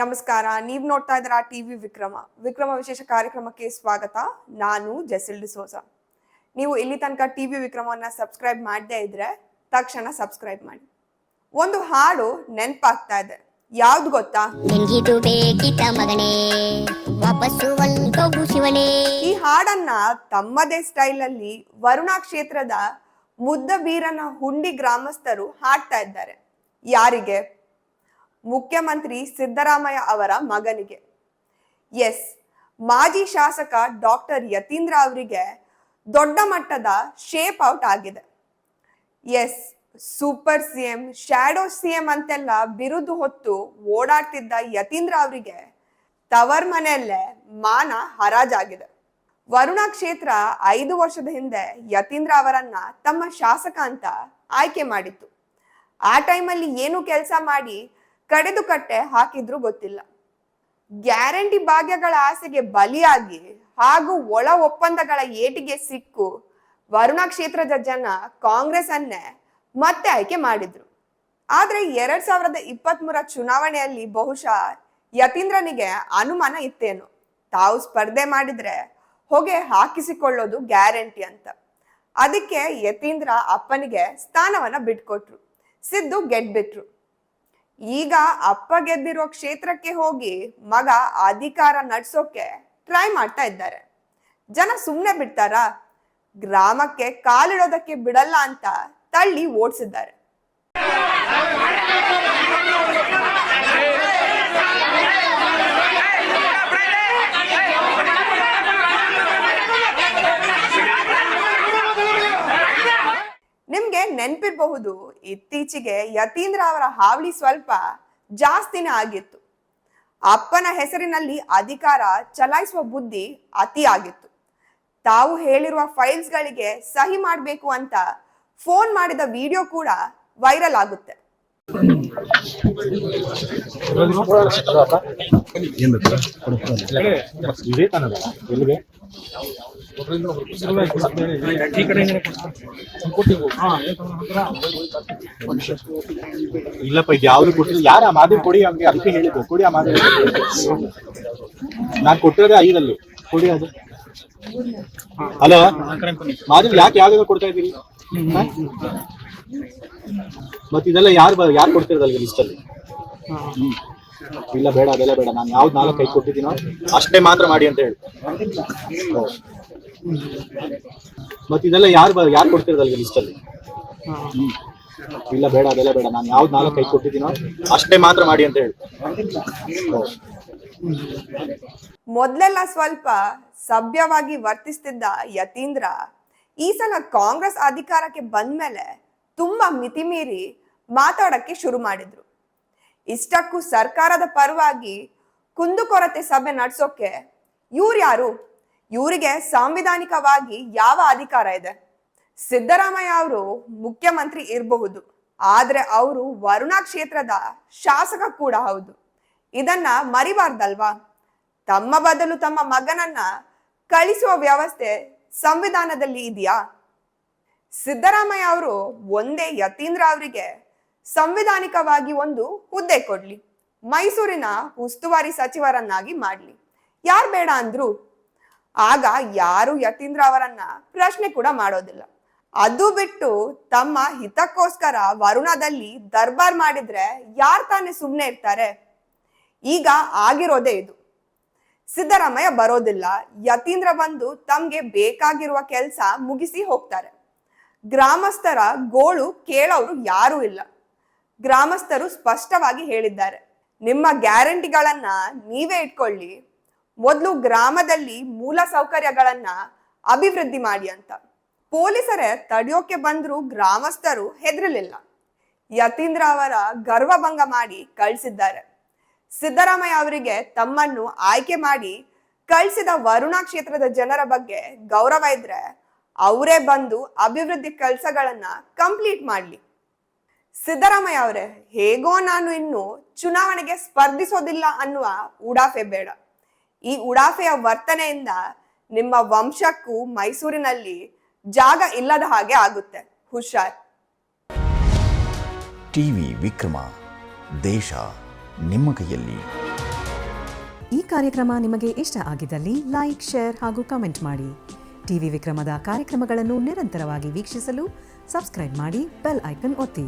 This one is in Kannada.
ನಮಸ್ಕಾರ ನೀವ್ ನೋಡ್ತಾ ಇದ್ದೀರಾ ಟಿವಿ ವಿಕ್ರಮ. ವಿಕ್ರಮ ವಿಶೇಷ ಕಾರ್ಯಕ್ರಮಕ್ಕೆ ಸ್ವಾಗತ. ನಾನು ಜೆಸಿಲ್ ಡಿಸೋಜ. ನೀವು ಇಲ್ಲಿ ತನಕ ಟಿವಿ ವಿಕ್ರಮವನ್ನ ಸಬ್ಸ್ಕ್ರೈಬ್ ಮಾಡದೇ ಇದ್ರೆ ತಕ್ಷಣ ಸಬ್ಸ್ಕ್ರೈಬ್ ಮಾಡಿ. ಒಂದು ಹಾಡು ನೆನ್ಪಾಗ್ತಾ ಇದೆ. ಯಾವ್ದು ಗೊತ್ತಾ? ಮಗನೇ ಈ ಹಾಡನ್ನ ತಮ್ಮದೇ ಸ್ಟೈಲ್ ಅಲ್ಲಿ ವರುಣಾ ಕ್ಷೇತ್ರದ ಮುದ್ದಬೀರನ ಹುಂಡಿ ಗ್ರಾಮಸ್ಥರು ಹಾಡ್ತಾ ಇದ್ದಾರೆ. ಯಾರಿಗೆ? ಮುಖ್ಯಮಂತ್ರಿ ಸಿದ್ದರಾಮಯ್ಯ ಅವರ ಮಗನಿಗೆ. ಎಸ್, ಮಾಜಿ ಶಾಸಕ ಡಾಕ್ಟರ್ ಯತೀಂದ್ರ ಅವರಿಗೆ ದೊಡ್ಡ ಮಟ್ಟದ ಶೇಪ್ ಔಟ್ ಆಗಿದೆ. Yes, super CM, shadow CM ಅಂತೆಲ್ಲ ಬಿರುದು ಹೊತ್ತು ಓಡಾಡ್ತಿದ್ದ ಯತೀಂದ್ರ ಅವರಿಗೆ ತವರ್ ಮನೆಯಲ್ಲೇ ಮಾನ ಹರಾಜಾಗಿದೆ. ವರುಣಾ ಕ್ಷೇತ್ರ ಐದು ವರ್ಷದ ಹಿಂದೆ ಯತೀಂದ್ರ ಅವರನ್ನ ತಮ್ಮ ಶಾಸಕ ಅಂತ ಆಯ್ಕೆ ಮಾಡಿತ್ತು. ಆ ಟೈಮಲ್ಲಿ ಏನು ಕೆಲಸ ಮಾಡಿ ಕಡೆದು ಕಟ್ಟೆ ಹಾಕಿದ್ರು ಗೊತ್ತಿಲ್ಲ. ಗ್ಯಾರಂಟಿ ಭಾಗ್ಯಗಳ ಆಸೆಗೆ ಬಲಿಯಾಗಿ ಹಾಗೂ ಒಳ ಒಪ್ಪಂದಗಳ ಏಟಿಗೆ ಸಿಕ್ಕು ವರುಣಾ ಕ್ಷೇತ್ರದ ಜನ ಕಾಂಗ್ರೆಸ್ ಅನ್ನೇ ಮತ್ತೆ ಆಯ್ಕೆ ಮಾಡಿದ್ರು. ಆದ್ರೆ ಎರಡ್ ಸಾವಿರದ ಇಪ್ಪತ್ತ್ ಮೂರ ಚುನಾವಣೆಯಲ್ಲಿ ಬಹುಶಃ ಯತೀಂದ್ರನಿಗೆ ಅನುಮಾನ ಇತ್ತೇನು. ತಾವು ಸ್ಪರ್ಧೆ ಮಾಡಿದ್ರೆ ಹೊಗೆ ಹಾಕಿಸಿಕೊಳ್ಳೋದು ಗ್ಯಾರಂಟಿ ಅಂತ. ಅದಕ್ಕೆ ಯತೀಂದ್ರ ಅಪ್ಪನಿಗೆ ಸ್ಥಾನವನ್ನ ಬಿಟ್ಕೊಟ್ರು. ಸಿದ್ದು ಗೆದ್ಬಿಟ್ರು. ಈಗ ಅಪ್ಪ ಗೆದ್ದಿರೋ ಕ್ಷೇತ್ರಕ್ಕೆ ಹೋಗಿ ಮಗ ಅಧಿಕಾರ ನಡ್ಸೋಕೆ ಟ್ರೈ ಮಾಡ್ತಾ ಇದ್ದಾರೆ. ಜನ ಸುಮ್ಮನೆ ಬಿಡ್ತಾರಾ? ಗ್ರಾಮಕ್ಕೆ ಕಾಲಿಡೋದಕ್ಕೆ ಬಿಡಲ್ಲ ಅಂತ ತಳ್ಳಿ ಓಡಿಸಿದ್ದಾರೆ. ನೆನ್ಪಿರ್ಬಹುದು ಇತ್ತೀಚೆಗೆ ಯತೀಂದ್ರ ಅವರ ಹಾವಳಿ ಸ್ವಲ್ಪ ಜಾಸ್ತಿನೇ ಆಗಿತ್ತು. ಅಪ್ಪನ ಹೆಸರಿನಲ್ಲಿ ಅಧಿಕಾರ ಚಲಾಯಿಸುವ ಬುದ್ಧಿ ಅತಿ ಆಗಿತ್ತು. ತಾವು ಹೇಳಿರುವ ಫೈಲ್ಸ್ಗಳಿಗೆ ಸಹಿ ಮಾಡಬೇಕು ಅಂತ ಫೋನ್ ಮಾಡಿದ ವಿಡಿಯೋ ಕೂಡ ವೈರಲ್ ಆಗುತ್ತೆ. ಎಲ್ಲಿಗೆ ಇಲ್ಲಪ್ಪ, ಇದು ಯಾವ್ದು ಕೊಟ್ಟಿಲ್ಲ ಯಾರ ಆ ಮಾದೇವ್? ಕೊಡಿ ಅವ್ನಿಗೆ ಅದಕ್ಕೆ ಹೇಳಿದ್ದು. ಕೊಡಿ ಆ ಮಾದರಿ ನಾನು ಕೊಟ್ಟಿರೋದೇ ಐದಲ್ಲಿ. ಕೊಡಿ ಅದು. ಹಲೋ? ಮಾದರಿ ಯಾಕೆ ಯಾವ್ದು ಕೊಡ್ತಾ ಇದ್ದೀರಿ? ಮತ್ತೆ ಇದೆಲ್ಲ ಯಾರು ಯಾರು ಕೊಡ್ತಿರೋದಲ್ಲ ಲಿಸ್ಟ್ ಅಲ್ಲಿ? ಹ್ಮ್. ಇಲ್ಲ, ಬೇಡ, ಅದೆಲ್ಲ ಬೇಡ. ನಾನು ಯಾವ್ದು ನಾಲ್ಕು ಕೈ ಕೊಟ್ಟಿದ್ದೀನೋ ಅಷ್ಟೇ ಮಾತ್ರ ಮಾಡಿ ಅಂತ ಹೇಳಿ. ಮತ್ತೆ ಮತ್ ಇದೆಲ್ಲ ಯಾರು ಯಾರು ಕೊಡ್ತಿರೋದಲ್ಲ ಲಿಸ್ಟ್ ಅಲ್ಲಿ? ಇಲ್ಲ, ಬೇಡ, ಅದೆಲ್ಲ ಬೇಡ. ನಾನು ಯಾವ್ದು ನಾಲ್ಕು ಕೈ ಕೊಟ್ಟಿದ್ದೀನೋ ಅಷ್ಟೇ ಮಾತ್ರ ಮಾಡಿ ಅಂತ ಹೇಳಿ. ಮೊದ್ಲೆಲ್ಲ ಸ್ವಲ್ಪ ಸಭ್ಯವಾಗಿ ವರ್ತಿಸ್ತಿದ್ದ ಯತೀಂದ್ರ ಈ ಸಲ ಕಾಂಗ್ರೆಸ್ ಅಧಿಕಾರಕ್ಕೆ ಬಂದ್ಮೇಲೆ ತುಂಬಾ ಮಿತಿಮೀರಿ ಮಾತಾಡಕ್ಕೆ ಶುರು ಮಾಡಿದ್ರು. ಇಷ್ಟಕ್ಕೂ ಸರ್ಕಾರದ ಪರವಾಗಿ ಕುಂದುಕೊರತೆ ಸಭೆ ನಡೆಸೋಕೆ ಇವ್ರು ಯಾರು? ಇವರಿಗೆ ಸಾಂವಿಧಾನಿಕವಾಗಿ ಯಾವ ಅಧಿಕಾರ ಇದೆ? ಸಿದ್ದರಾಮಯ್ಯ ಅವರು ಮುಖ್ಯಮಂತ್ರಿ ಇರಬಹುದು, ಆದ್ರೆ ಅವರು ವರುಣಾ ಕ್ಷೇತ್ರದ ಶಾಸಕ ಕೂಡ ಹೌದು. ಇದನ್ನ ಮರಿಬಾರ್ದಲ್ವಾ? ತಮ್ಮ ಬದಲು ತಮ್ಮ ಮಗನನ್ನ ಕಳಿಸುವ ವ್ಯವಸ್ಥೆ ಸಂವಿಧಾನದಲ್ಲಿ ಇದೆಯಾ? ಸಿದ್ದರಾಮಯ್ಯ ಅವರು ಒಂದೇ ಯತೀಂದ್ರ ಅವರಿಗೆ ಸಂವಿಧಾನಿಕವಾಗಿ ಒಂದು ಹುದ್ದೆ ಕೊಡ್ಲಿ. ಮೈಸೂರಿನ ಉಸ್ತುವಾರಿ ಸಚಿವರನ್ನಾಗಿ ಮಾಡ್ಲಿ. ಯಾರು ಬೇಡ ಅಂದ್ರು? ಆಗ ಯಾರು ಯತೀಂದ್ರ ಅವರನ್ನ ಪ್ರಶ್ನೆ ಕೂಡ ಮಾಡೋದಿಲ್ಲ. ಅದು ಬಿಟ್ಟು ತಮ್ಮ ಹಿತಕ್ಕೋಸ್ಕರ ವರುಣದಲ್ಲಿ ದರ್ಬಾರ್ ಮಾಡಿದ್ರೆ ಯಾರ್ ತಾನೇ ಸುಮ್ಮನೆ ಇರ್ತಾರೆ? ಈಗ ಆಗಿರೋದೇ ಇದು. ಸಿದ್ದರಾಮಯ್ಯ ಬರೋದಿಲ್ಲ. ಯತೀಂದ್ರ ಬಂದು ತಮ್ಗೆ ಬೇಕಾಗಿರುವ ಕೆಲಸ ಮುಗಿಸಿ ಹೋಗ್ತಾರೆ. ಗ್ರಾಮಸ್ಥರ ಗೋಳು ಕೇಳೋರು ಯಾರೂ ಇಲ್ಲ. ಗ್ರಾಮಸ್ಥರು ಸ್ಪಷ್ಟವಾಗಿ ಹೇಳಿದ್ದಾರೆ. ನಿಮ್ಮ ಗ್ಯಾರಂಟಿಗಳನ್ನ ನೀವೇ ಇಟ್ಕೊಳ್ಳಿ. ಮೊದಲು ಗ್ರಾಮದಲ್ಲಿ ಮೂಲ ಸೌಕರ್ಯಗಳನ್ನ ಅಭಿವೃದ್ಧಿ ಮಾಡಿ ಅಂತ. ಪೊಲೀಸರೇ ತಡೆಯೋಕೆ ಬಂದ್ರೂ ಗ್ರಾಮಸ್ಥರು ಹೆದರಲಿಲ್ಲ. ಯತೀಂದ್ರ ಅವರ ಗರ್ವಭಂಗ ಮಾಡಿ ಕಳಿಸಿದ್ದಾರೆ. ಸಿದ್ದರಾಮಯ್ಯ ಅವರಿಗೆ ತಮ್ಮನ್ನು ಆಯ್ಕೆ ಮಾಡಿ ಕಳಿಸಿದ ವರುಣಾ ಕ್ಷೇತ್ರದ ಜನರ ಬಗ್ಗೆ ಗೌರವ ಇದ್ರೆ ಅವರೇ ಬಂದು ಅಭಿವೃದ್ಧಿ ಕೆಲಸಗಳನ್ನ ಕಂಪ್ಲೀಟ್ ಮಾಡ್ಲಿ. ಸಿದ್ದರಾಮಯ್ಯ ಅವರೇ ಹೇಗೋ ನಾನು ಇನ್ನು ಚುನಾವಣೆಗೆ ಸ್ಪರ್ಧಿಸೋದಿಲ್ಲ ಅನ್ನುವ ಉಡಾಫೆ ಬೇಡ. ಈ ಉಡಾಫೆಯ ವರ್ತನೆಯಿಂದ ನಿಮ್ಮ ವಂಶಕ್ಕೂ ಮೈಸೂರಿನಲ್ಲಿ ಜಾಗ ಇಲ್ಲದ ಹಾಗೆ ಆಗುತ್ತೆ. ಹುಷಾರ್. ಟಿವಿ ವಿಕ್ರಮ ದೇಶ ನಿಮ್ಮ ಕೈಯಲ್ಲಿ. ಈ ಕಾರ್ಯಕ್ರಮ ನಿಮಗೆ ಇಷ್ಟ ಆಗಿದ್ದಲ್ಲಿ ಲೈಕ್ ಶೇರ್ ಹಾಗೂ ಕಮೆಂಟ್ ಮಾಡಿ. ಟಿವಿ ವಿಕ್ರಮದ ಕಾರ್ಯಕ್ರಮಗಳನ್ನು ನಿರಂತರವಾಗಿ ವೀಕ್ಷಿಸಲು ಸಬ್ಸ್ಕ್ರೈಬ್ ಮಾಡಿ ಬೆಲ್ ಐಕನ್ ಒತ್ತಿ.